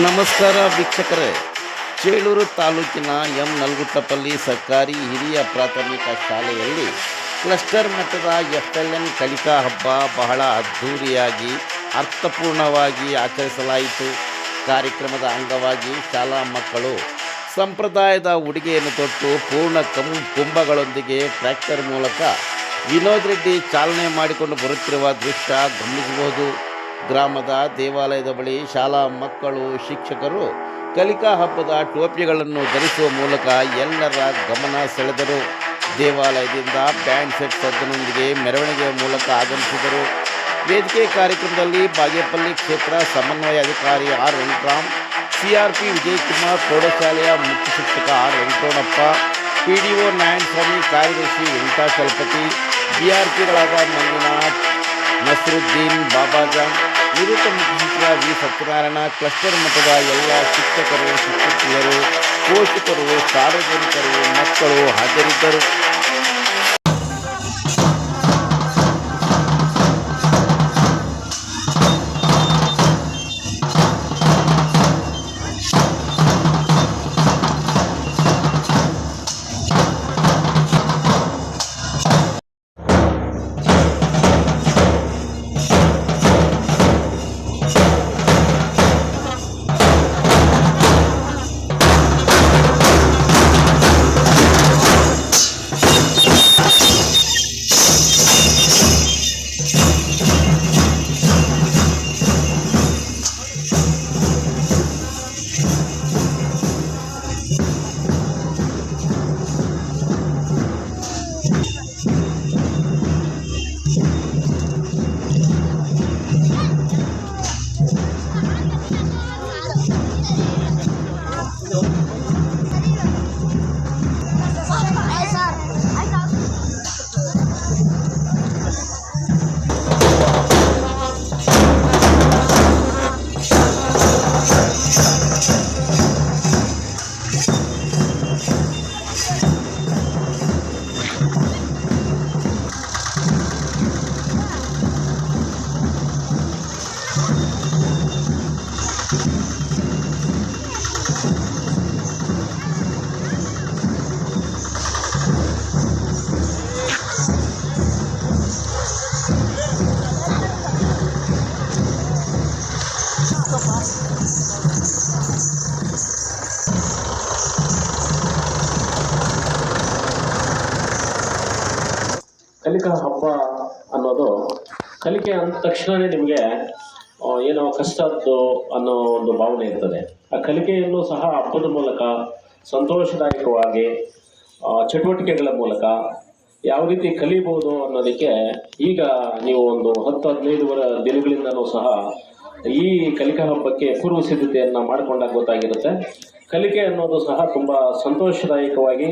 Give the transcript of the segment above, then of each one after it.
ನಮಸ್ಕಾರ ವೀಕ್ಷಕರೇ. ಚೇಳೂರು ತಾಲೂಕಿನ ಎಂ ನಲ್ಗುಟ್ಟಪಲ್ಲಿ ಸರ್ಕಾರಿ ಹಿರಿಯ ಪ್ರಾಥಮಿಕ ಶಾಲೆಯಲ್ಲಿ ಕ್ಲಸ್ಟರ್ ಮಟ್ಟದ ಎಫ್ ಎಲ್ ಎನ್ ಕಲಿಕಾ ಹಬ್ಬ ಬಹಳ ಅದ್ಧೂರಿಯಾಗಿ, ಅರ್ಥಪೂರ್ಣವಾಗಿ ಆಚರಿಸಲಾಯಿತು. ಕಾರ್ಯಕ್ರಮದ ಅಂಗವಾಗಿ ಶಾಲಾ ಮಕ್ಕಳು ಸಂಪ್ರದಾಯದ ಉಡುಗೆಯನ್ನು ತೊಟ್ಟು ಪೂರ್ಣ ಕಂ, ಕುಂಭಗಳೊಂದಿಗೆ ಟ್ರ್ಯಾಕ್ಟರ್ ಮೂಲಕ ವಿನೋದ್ ರೆಡ್ಡಿ ಚಾಲನೆ ಮಾಡಿಕೊಂಡು ಬರುತ್ತಿರುವ ದೃಶ್ಯ ಗಮನಿಸಬಹುದು. ಗ್ರಾಮದ ದೇವಾಲಯದ ಬಳಿ ಶಾಲಾ ಮಕ್ಕಳು, ಶಿಕ್ಷಕರು ಕಲಿಕಾ ಹಬ್ಬದ ಟೋಪಿಗಳನ್ನು ಧರಿಸುವ ಮೂಲಕ ಎಲ್ಲರ ಗಮನ ಸೆಳೆದರು. ದೇವಾಲಯದಿಂದ ಬ್ಯಾಂಡ್ ಸೆಟ್ ಸದ್ದನೊಂದಿಗೆ ಮೆರವಣಿಗೆಯ ಮೂಲಕ ಆಗಮಿಸಿದರು. ವೇದಿಕೆ ಕಾರ್ಯಕ್ರಮದಲ್ಲಿ ಬಾಗೇಪಲ್ಲಿ ಕ್ಷೇತ್ರ ಸಮನ್ವಯ ಅಧಿಕಾರಿ ಆರ್ ವೆಂಕಟರಾಮ್, ಸಿಆರ್ಪಿ ವಿಜಯಕುಮಾರ್, ಪ್ರೌಢಶಾಲೆಯ ಮುಖ್ಯ ಶಿಕ್ಷಕ R Venkatonappa P D O Narayanaswamy, ಕಾರ್ಯದರ್ಶಿ ವೆಂಕಟಾಚಲಪತಿ, ಬಿಆರ್ಪಿಗಳಾದ ಮಂಜುನಾಥ್, ನಸರುದ್ದೀನ್, ಬಾಬಾಜಾನ್ ನಿವೃತ್ತ ಮುಖ್ಯ ವಿ ಸತ್ಯನಾರಾಯಣ ಕ್ಲಸ್ಟರ್ ಮಟ್ಟದ ಎಲ್ಲ ಶಿಕ್ಷಕರು ಶಿಕ್ಷಕಿಯರು ಪೋಷಕರು ಸಾರ್ವಜನಿಕರು ಮಕ್ಕಳು ಹಾಜರಿದ್ದರು. ಕಲಿಕಾ ಹಬ್ಬ ಅನ್ನೋದು ಕಲಿಕೆ ಅಂದ ತಕ್ಷಣವೇ ನಿಮಗೆ ಏನೋ ಕಷ್ಟದ್ದು ಅನ್ನೋ ಒಂದು ಭಾವನೆ ಇರ್ತದೆ. ಆ ಕಲಿಕೆಯನ್ನು ಸಹ ಹಬ್ಬದ ಮೂಲಕ ಸಂತೋಷದಾಯಕವಾಗಿ ಚಟುವಟಿಕೆಗಳ ಮೂಲಕ ಯಾವ ರೀತಿ ಕಲಿಬೋದು ಅನ್ನೋದಕ್ಕೆ ಈಗ ನೀವು ಒಂದು ಹತ್ತು ಹದಿನೈದು ವರ ದಿನಗಳಿಂದನೂ ಸಹ ಈ ಕಲಿಕಾ ಹಬ್ಬಕ್ಕೆ ಪೂರ್ವ ಸಿದ್ಧತೆಯನ್ನು ಮಾಡಿಕೊಂಡಾಗ ಗೊತ್ತಾಗಿರುತ್ತೆ. ಕಲಿಕೆ ಅನ್ನೋದು ಸಹ ತುಂಬ ಸಂತೋಷದಾಯಕವಾಗಿ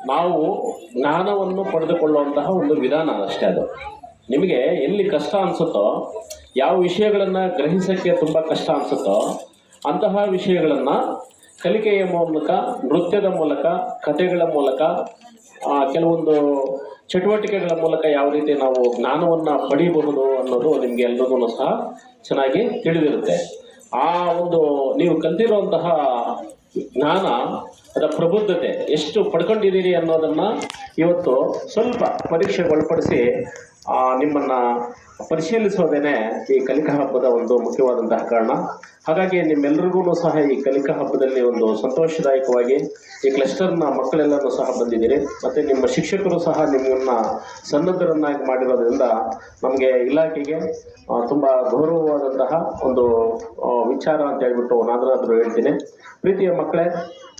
ನಾವು ಜ್ಞಾನವನ್ನು ಪಡೆದುಕೊಳ್ಳುವಂತಹ ಒಂದು ವಿಧಾನ ಅಷ್ಟೇ ಅದು. ನಿಮಗೆ ಎಲ್ಲಿ ಕಷ್ಟ ಅನಿಸುತ್ತೋ, ಯಾವ ವಿಷಯಗಳನ್ನು ಗ್ರಹಿಸೋಕ್ಕೆ ತುಂಬ ಕಷ್ಟ ಅನಿಸುತ್ತೋ, ಅಂತಹ ವಿಷಯಗಳನ್ನು ಕಲಿಕೆಯ ಮೂಲಕ, ನೃತ್ಯದ ಮೂಲಕ, ಕಥೆಗಳ ಮೂಲಕ ಕೆಲವೊಂದು ಚಟುವಟಿಕೆಗಳ ಮೂಲಕ ಯಾವ ರೀತಿ ನಾವು ಜ್ಞಾನವನ್ನು ಪಡೀಬಹುದು ಅನ್ನೋದು ನಿಮಗೆ ಎಲ್ಲರಿಗೂ ಸಹ ಚೆನ್ನಾಗಿ ತಿಳಿದಿರುತ್ತೆ. ಆ ಒಂದು ನೀವು ಕಲ್ತಿರುವಂತಹ ಜ್ಞಾನ ಅದರ ಪ್ರಬುದ್ಧತೆ ಎಷ್ಟು ಪಡ್ಕೊಂಡಿದ್ದೀರಿ ಅನ್ನೋದನ್ನು ಇವತ್ತು ಸ್ವಲ್ಪ ಪರೀಕ್ಷೆಗೆ ಒಳಪಡಿಸಿ ಆ, ನಿಮ್ಮನ್ನ ಪರಿಶೀಲಿಸೋದೇನೆ ಈ ಕಲಿಕಾ ಹಬ್ಬದ ಒಂದು ಮುಖ್ಯವಾದಂತಹ ಕಾರಣ. ಹಾಗಾಗಿ ನಿಮ್ಮೆಲ್ಲರಿಗೂ ಸಹ ಈ ಕಲಿಕಾ ಹಬ್ಬದಲ್ಲಿ ಒಂದು ಸಂತೋಷದಾಯಕವಾಗಿ ಈ ಕ್ಲಸ್ಟರ್ನ ಮಕ್ಕಳೆಲ್ಲರೂ ಸಹ ಬಂದಿದ್ದೀರಿ. ಮತ್ತು ನಿಮ್ಮ ಶಿಕ್ಷಕರು ಸಹ ನಿಮ್ಮನ್ನ ಸನ್ನದ್ಧರನ್ನಾಗಿ ಮಾಡಿರೋದ್ರಿಂದ ನಮಗೆ ಇಲಾಖೆಗೆ ತುಂಬ ಗೌರವವಾದಂತಹ ಒಂದು ವಿಚಾರ ಅಂತ ಹೇಳ್ಬಿಟ್ಟು ನಾನಾದರೂ ಹೇಳ್ತೀನಿ. ಪ್ರೀತಿಯ ಮಕ್ಕಳೇ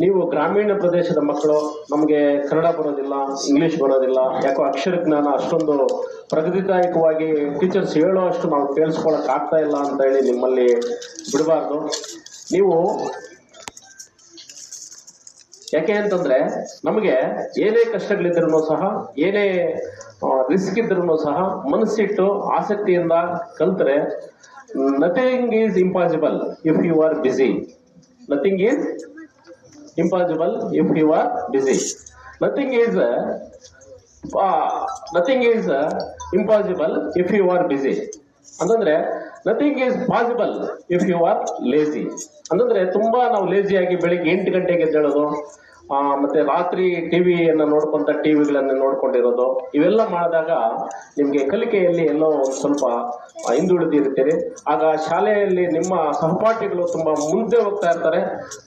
ನೀವು ಗ್ರಾಮೀಣ ಪ್ರದೇಶದ ಮಕ್ಕಳು, ನಮಗೆ ಕನ್ನಡ ಬರೋದಿಲ್ಲ ಇಂಗ್ಲೀಷ್ ಬರೋದಿಲ್ಲ, ಯಾಕೋ ಅಕ್ಷರ ಜ್ಞಾನ ಅಷ್ಟೊಂದು ಪ್ರಗತಿದಾಯಕವಾಗಿ ಟೀಚರ್ಸ್ ಹೇಳೋ ಅಷ್ಟು ನಾವು ಕೇಳಿಸ್ಕೊಳಕ್ ಆಗ್ತಾ ಇಲ್ಲ ಅಂತ ಹೇಳಿ ನಿಮ್ಮಲ್ಲಿ ಬಿಡಬಾರ್ದು. ನೀವು ಯಾಕೆ ಅಂತಂದ್ರೆ, ನಮಗೆ ಏನೇ ಕಷ್ಟಗಳಿದ್ರೂ ಸಹ, ಏನೇ ರಿಸ್ಕ್ ಇದ್ರೂ ಸಹ ಮನಸ್ಸಿಟ್ಟು ಆಸಕ್ತಿಯಿಂದ ಕಲ್ತ್ರೆ nothing is impossible if you are busy nothing is impossible if you are busy. Nothing is uh, uh, nothing is uh, impossible if you are busy. ಅಂತಂದ್ರೆ nothing is possible if you are lazy ಅಂತಂದ್ರೆ ತುಂಬಾ ನಾವು ಲೇಜಿಯಾಗಿ ಬೆಳಿಗ್ಗೆ ಎಂಟು ಗಂಟೆಗೆ ಎದ್ದೇಳೋದು ಮತ್ತೆ ರಾತ್ರಿ ಟಿವಿಯನ್ನು ನೋಡ್ಕೊಂತ ಟಿವಿಗಳನ್ನ ನೋಡ್ಕೊಂಡಿರೋದು, ಇವೆಲ್ಲ ಮಾಡಿದಾಗ ನಿಮಗೆ ಕಲಿಕೆಯಲ್ಲಿ ಎಲ್ಲೋ ಒಂದು ಸ್ವಲ್ಪ ಹಿಂದುಳಿದಿರ್ತೀರಿ ಆಗ ಶಾಲೆಯಲ್ಲಿ ನಿಮ್ಮ ಸಹಪಾಠಿಗಳು ತುಂಬಾ ಮುಂದೆ ಹೋಗ್ತಾ ಇರ್ತಾರೆ.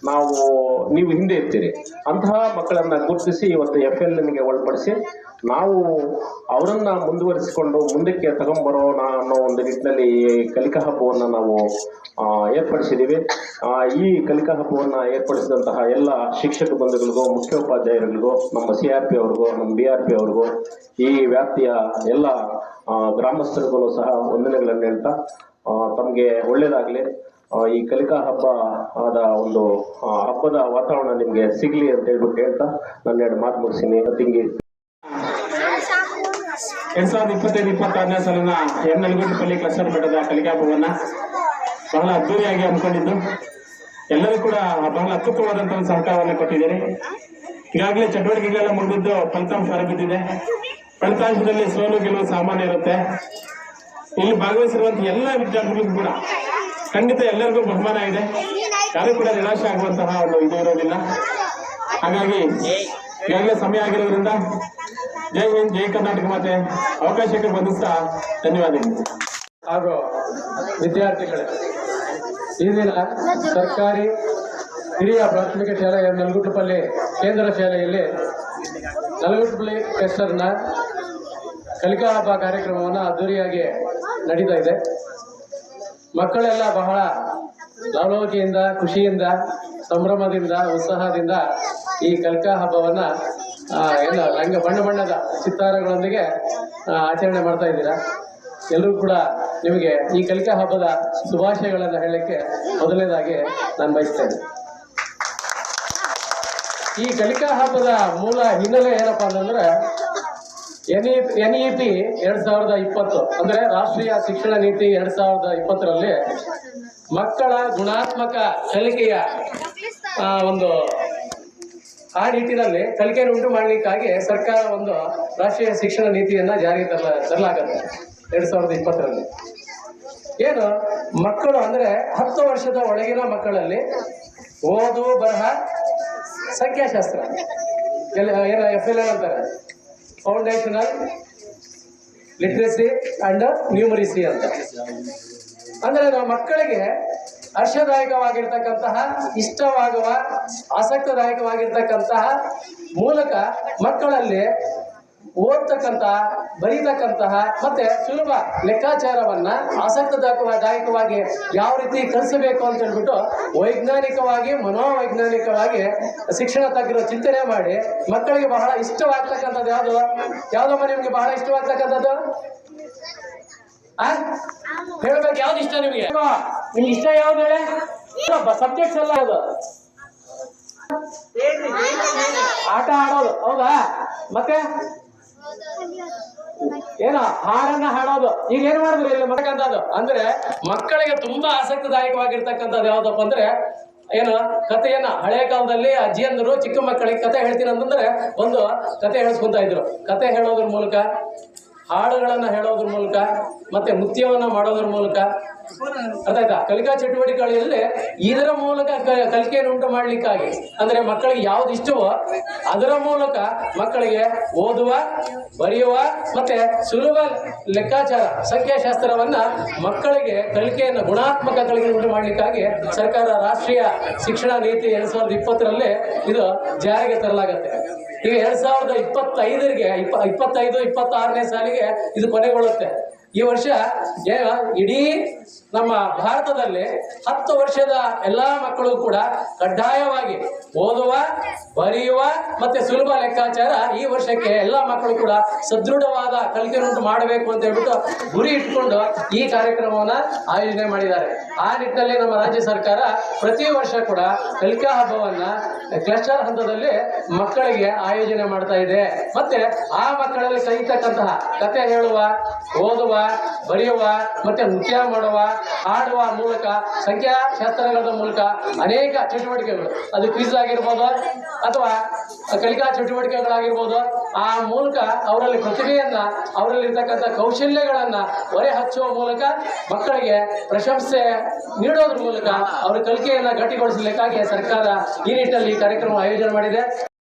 ನಾವು, ನೀವು ಹಿಂದೆ ಇರ್ತೀರಿ. ಅಂತಹ ಮಕ್ಕಳನ್ನ ಗುರುತಿಸಿ ಇವತ್ತು ಎಫ್ ಎಲ್ ನಿಮಗೆ ಒಳಪಡಿಸಿ ನಾವು ಅವರನ್ನ ಮುಂದುವರಿಸಿಕೊಂಡು ಮುಂದಕ್ಕೆ ತಗೊಂಡ್ಬರೋಣ ಅನ್ನೋ ಒಂದು ನಿಟ್ಟಿನಲ್ಲಿ ಕಲಿಕಾ ಹಬ್ಬವನ್ನು ನಾವು ಏರ್ಪಡಿಸಿದ್ದೀವಿ. ಈ ಕಲಿಕಾ ಹಬ್ಬವನ್ನು ಏರ್ಪಡಿಸಿದಂತಹ ಎಲ್ಲ ಶಿಕ್ಷಕ ಬಂಧುಗಳಿಗೂ, ಮುಖ್ಯೋಪಾಧ್ಯಾಯರುಗಳಿಗೂ, ನಮ್ಮ ಸಿ ಆರ್ ಪಿ ಅವ್ರಿಗೂ, ನಮ್ಮ ಬಿ ಆರ್ ಪಿ ಅವ್ರಿಗೂ, ಈ ವ್ಯಾಪ್ತಿಯ ಎಲ್ಲ ಗ್ರಾಮಸ್ಥರುಗಳು ಗ್ರಾಮಸ್ಥರಿಗೂ ಸಹ ವಂದನೆಗಳನ್ನು ಹೇಳ್ತಾ ತಮಗೆ ಒಳ್ಳೆಯದಾಗಲಿ ಈ ಕಲಿಕಾ ಹಬ್ಬ ಆದ ಒಂದು ಹಬ್ಬದ ವಾತಾವರಣ ನಿಮಗೆ ಸಿಗಲಿ ಅಂತ ಹೇಳ್ಬಿಟ್ಟು ಹೇಳ್ತಾ ನನ್ನ ಎರಡು ಮಾತು ಮುಗಿಸಿನಿ ತಿಂಗಿ. ಎರಡ್ ಸಾವಿರದ ಇಪ್ಪತ್ತೈದು, ಇಪ್ಪತ್ತಾರನೇ ಸಾಲಿನ ಎನ್ ನಲ್ಗುಂಟಪಲ್ಲಿ ಕ್ಲಸ್ಟರ್ ಮಟ್ಟದ ಕಲಿಕಾ ಭವನ ಬಹಳ ಅದ್ದೂರಿಯಾಗಿ ಹಮ್ಮಿಕೊಂಡಿದ್ದು. ಎಲ್ಲರೂ ಕೂಡ ಬಹಳ ಅತ್ಯುತ್ತಮವಾದಂತಹ ಒಂದು ಸಹಕಾರವನ್ನು ಕೊಟ್ಟಿದ್ದಾರೆ. ಈಗಾಗಲೇ ಚಟುವಟಿಕೆಗಳೆಲ್ಲ ಮುಗಿದಿದ್ದು ಫಲಿತಾಂಶ ಹೊರಬಿದ್ದಿದೆ. ಫಲಿತಾಂಶದಲ್ಲಿ ಸೋಲು ಗೆಲುವು ಸಾಮಾನ್ಯ ಇರುತ್ತೆ. ಇಲ್ಲಿ ಭಾಗವಹಿಸಿರುವಂತಹ ಎಲ್ಲ ವಿದ್ಯಾರ್ಥಿಗಳಿಗೂ ಕೂಡ ಖಂಡಿತ ಎಲ್ಲರಿಗೂ ಬಹುಮಾನ ಇದೆ ಯಾರು ಕೂಡ ನಿರಾಶೆ ಆಗುವಂತಹ ಒಂದು ಇದು ಇರೋದಿಲ್ಲ. ಹಾಗಾಗಿ ಈಗಾಗಲೇ ಸಮಯ ಆಗಿರೋದ್ರಿಂದ ಜೈ ಹಿಂದ್, ಜೈ ಕರ್ನಾಟಕ ಮತ್ತೆ ಅವಕಾಶಕ್ಕೆ ಬಂಧಿಸ್ತಾ ಧನ್ಯವಾದಗಳು. ಹಾಗೂ ವಿದ್ಯಾರ್ಥಿಗಳೇ, ಈ ದಿನ ಸರ್ಕಾರಿ ಹಿರಿಯ ಪ್ರಾಥಮಿಕ ಶಾಲೆಯ ನಲಗುಟ್ಟಪಲ್ಲಿ ಕೇಂದ್ರ ಶಾಲೆಯಲ್ಲಿ ನಲಗುಟ್ಟಪಲ್ಲಿ ಕ್ಲಸ್ಟರ್ನ ಕಲಿಕಾ ಹಬ್ಬ ಕಾರ್ಯಕ್ರಮವನ್ನು ಅದ್ದೂರಿಯಾಗಿ ನಡೀತಾ ಇದೆ. ಮಕ್ಕಳೆಲ್ಲ ಬಹಳ ಲವಲವಿಕೆಯಿಂದ, ಖುಷಿಯಿಂದ, ಸಂಭ್ರಮದಿಂದ, ಉತ್ಸಾಹದಿಂದ ಈ ಕಲಿಕಾ ಹಬ್ಬವನ್ನ ಏನು ರಂಗ ಬಣ್ಣ ಬಣ್ಣದ ಚಿತ್ತಾರಗಳೊಂದಿಗೆ ಆಚರಣೆ ಮಾಡ್ತಾ ಇದ್ದೀರಾ? ಎಲ್ಲರೂ ಕೂಡ ನಿಮಗೆ ಈ ಕಲಿಕಾ ಹಬ್ಬದ ಶುಭಾಶಯಗಳನ್ನು ಹೇಳಲಿಕ್ಕೆ ಮೊದಲನೇದಾಗಿ ನಾನು ಬಯಸ್ತೇನೆ. ಈ ಕಲಿಕಾ ಹಬ್ಬದ ಮೂಲ ಹಿನ್ನೆಲೆ ಏನಪ್ಪಾ ಅಂತಂದ್ರೆ N E N E P ಎರಡ್ ಸಾವಿರದ ಇಪ್ಪತ್ತು, ಅಂದ್ರೆ ರಾಷ್ಟ್ರೀಯ ಶಿಕ್ಷಣ ನೀತಿ ಎರಡ್ ಸಾವಿರದ ಇಪ್ಪತ್ತರಲ್ಲಿ ಮಕ್ಕಳ ಗುಣಾತ್ಮಕ ಕಲಿಕೆಯ ಒಂದು ಆ ನಿಟ್ಟಿನಲ್ಲಿ ಕಲಿಕೆಯನ್ನು ಉಂಟು ಮಾಡಲಿಕ್ಕಾಗಿ ಸರ್ಕಾರ ಒಂದು ರಾಷ್ಟ್ರೀಯ ಶಿಕ್ಷಣ ನೀತಿಯನ್ನ ಜಾರಿಗೆ ತರಲ, ತರಲಾಗುತ್ತೆ. ಎರಡ್ ಸಾವಿರದ ಇಪ್ಪತ್ತರಲ್ಲಿ. ಏನು? ಮಕ್ಕಳು ಅಂದ್ರೆ ಹತ್ತು ವರ್ಷದ ಒಳಗಿನ ಮಕ್ಕಳಲ್ಲಿ ಓದು, ಬರಹ, ಸಂಖ್ಯಾಶಾಸ್ತ್ರ. ಎಲ್, ಏನು ಎಫ್ ಎಲ್ ಎಲ್ ಅಂತಾರೆ? ಫೌಂಡೇಶನಲ್ ಲಿಟ್ರೆಸಿ ಅಂಡ್ ನ್ಯೂಮರಿಸಿ ಅಂತ. ಅಂದ್ರೆ ನಾವು ಮಕ್ಕಳಿಗೆ ಹರ್ಷದಾಯಕವಾಗಿರ್ತಕ್ಕಂತಹ, ಇಷ್ಟವಾಗುವ, ಆಸಕ್ತದಾಯಕವಾಗಿರ್ತಕ್ಕಂತಹ ಮೂಲಕ ಮಕ್ಕಳಲ್ಲಿ ಓದ್ತಕ್ಕಂತಹ ಬರೀತಕ್ಕಂತಹ ಮತ್ತೆ ಸುಲಭ ಲೆಕ್ಕಾಚಾರವನ್ನ ಆಸಕ್ತದಾಯಕವಾಗಿ ಯಾವ ರೀತಿ ಕಲಿಸಬೇಕು ಅಂತ ಹೇಳ್ಬಿಟ್ಟು ವೈಜ್ಞಾನಿಕವಾಗಿ, ಮನೋವೈಜ್ಞಾನಿಕವಾಗಿ ಶಿಕ್ಷಣ ತಗ್ಗಿರೋ ಚಿಂತನೆ ಮಾಡಿ ಮಕ್ಕಳಿಗೆ ಬಹಳ ಇಷ್ಟವಾಗ್ತಕ್ಕಂಥದ್ದು ಯಾವುದು? ಯಾವ್ದಮ್ಮ ನಿಮ್ಗೆ ಬಹಳ ಇಷ್ಟವಾಗ್ತಕ್ಕಂಥದ್ದು? ಹೇಳ್ಬೇಕು, ಯಾವ್ದು ಇಷ್ಟ ನಿಮಗೆ? ನಿಮ್ಗೆ ಇಷ್ಟ ಯಾವ್ದು ಹೇಳಿ? ಸಬ್ಜೆಕ್ಟ್ಸ್ ಎಲ್ಲ ಅದು. ಆಟ ಆಡೋದು, ಹೌದಾ? ಮತ್ತೆ? ಏನೋ, ಹಾಡನ್ನ ಹಾಡೋದು. ಈಗ ಏನ್ ಮಾಡಿದ್ರು ಇಲ್ಲಿ ಮಾಡಕಂತದ್ದು ಅಂದ್ರೆ ಮಕ್ಕಳಿಗೆ ತುಂಬಾ ಆಸಕ್ತಿದಾಯಕವಾಗಿರ್ತಕ್ಕಂಥದ್ದು ಯಾವ್ದಪ್ಪ ಅಂದ್ರೆ, ಏನು, ಕಥೆಯನ್ನ ಹಳೆ ಕಾಲದಲ್ಲಿ ಅಜ್ಜಿಯಂದರು ಚಿಕ್ಕ ಮಕ್ಕಳಿಗೆ ಕತೆ ಹೇಳ್ತೀನಿ ಅಂತಂದ್ರೆ ಒಂದು ಕತೆ ಹೇಳಿಸ್ಕೊಂತ ಇದ್ರು. ಕತೆ ಹೇಳೋದ್ರ ಮೂಲಕ ಹಾಡುಗಳನ್ನ ಹೇಳೋದ್ರ ಮೂಲಕ ಮತ್ತೆ ನೃತ್ಯವನ್ನ ಮಾಡೋದ್ರ ಮೂಲಕ. ಅರ್ಥಾಯ್ತಾ? ಕಲಿಕಾ ಚಟುವಟಿಕೆಗಳಲ್ಲಿ ಇದರ ಮೂಲಕ ಕಲಿಕೆಯನ್ನು ಉಂಟು ಮಾಡಲಿಕ್ಕಾಗಿ. ಅಂದ್ರೆ ಮಕ್ಕಳಿಗೆ ಯಾವ್ದು ಇಷ್ಟವೋ ಅದರ ಮೂಲಕ ಮಕ್ಕಳಿಗೆ ಓದುವ, ಬರೆಯುವ ಮತ್ತೆ ಸುಲಭ ಲೆಕ್ಕಾಚಾರ, ಸಂಖ್ಯಾಶಾಸ್ತ್ರವನ್ನ ಮಕ್ಕಳಿಗೆ ಕಲಿಕೆಯನ್ನು ಗುಣಾತ್ಮಕ ಕಲಿಕೆ ಉಂಟು ಮಾಡಲಿಕ್ಕಾಗಿ ಸರ್ಕಾರ ರಾಷ್ಟ್ರೀಯ ಶಿಕ್ಷಣ ನೀತಿ ಎರಡ್ ಸಾವಿರದ ಇಪ್ಪತ್ತರಲ್ಲಿ ಇದು ಜಾರಿಗೆ ತರಲಾಗತ್ತೆ. ಈಗ ಎರಡ್ ಸಾವಿರದ ಇಪ್ಪತ್ತೈದರಿಗೆ ಇಪ್ಪ ಇಪ್ಪತ್ತೈದು ಇಪ್ಪತ್ತಾರನೇ ಸಾಲಿಗೆ ಇದು ಕೊನೆಗೊಳ್ಳುತ್ತೆ. ಈ ವರ್ಷ ಇಡೀ ನಮ್ಮ ಭಾರತದಲ್ಲಿ ಹತ್ತು ವರ್ಷದ ಎಲ್ಲಾ ಮಕ್ಕಳು ಕೂಡ ಕಡ್ಡಾಯವಾಗಿ ಓದುವ, ಬರೆಯುವ ಮತ್ತೆ ಸುಲಭ ಲೆಕ್ಕಾಚಾರ ಈ ವರ್ಷಕ್ಕೆ ಎಲ್ಲಾ ಮಕ್ಕಳು ಕೂಡ ಸದೃಢವಾದ ಕಲಿಕೆಯನ್ನು ಮಾಡಬೇಕು ಅಂತ ಹೇಳ್ಬಿಟ್ಟು ಗುರಿ ಇಟ್ಕೊಂಡು ಈ ಕಾರ್ಯಕ್ರಮವನ್ನ ಆಯೋಜನೆ ಮಾಡಿದ್ದಾರೆ. ಆ ನಿಟ್ಟಿನಲ್ಲಿ ನಮ್ಮ ರಾಜ್ಯ ಸರ್ಕಾರ ಪ್ರತಿ ವರ್ಷ ಕೂಡ ಕಲಿಕಾ ಹಬ್ಬವನ್ನ ಕ್ಲಸ್ಟರ್ ಹಂತದಲ್ಲಿ ಮಕ್ಕಳಿಗೆ ಆಯೋಜನೆ ಮಾಡ್ತಾ ಇದೆ. ಮತ್ತೆ ಆ ಮಕ್ಕಳಲ್ಲಿ ಕಲಿತಕ್ಕಂತಹ ಕತೆ ಹೇಳುವ, ಓದುವ ಬರೆಯುವ ಮತ್ತೆ ನೃತ್ಯ ಮಾಡುವ ಆಡುವ ಮೂಲಕ ಸಂಖ್ಯಾಶಾಸ್ತ್ರಗಳ ಮೂಲಕ ಅನೇಕ ಚಟುವಟಿಕೆಗಳು. ಅದು ಕ್ವಿಜ್ ಆಗಿರ್ಬೋದು ಅಥವಾ ಕಲಿಕಾ ಚಟುವಟಿಕೆಗಳಾಗಿರ್ಬೋದು. ಆ ಮೂಲಕ ಅವರಲ್ಲಿ ಪ್ರತಿಭೆಯನ್ನ, ಅವರಲ್ಲಿರ್ತಕ್ಕಂಥ ಕೌಶಲ್ಯಗಳನ್ನ ಹೊರೆ ಹಚ್ಚುವ ಮೂಲಕ ಮಕ್ಕಳಿಗೆ ಪ್ರಶಂಸೆ ನೀಡೋದ್ರ ಮೂಲಕ ಅವರ ಕಲಿಕೆಯನ್ನ ಗಟ್ಟಿಗೊಳಿಸಲಿಕ್ಕಾಗಿ ಸರ್ಕಾರ ಈ ನಿಟ್ಟಿನಲ್ಲಿ ಕಾರ್ಯಕ್ರಮ ಆಯೋಜನೆ ಮಾಡಿದೆ.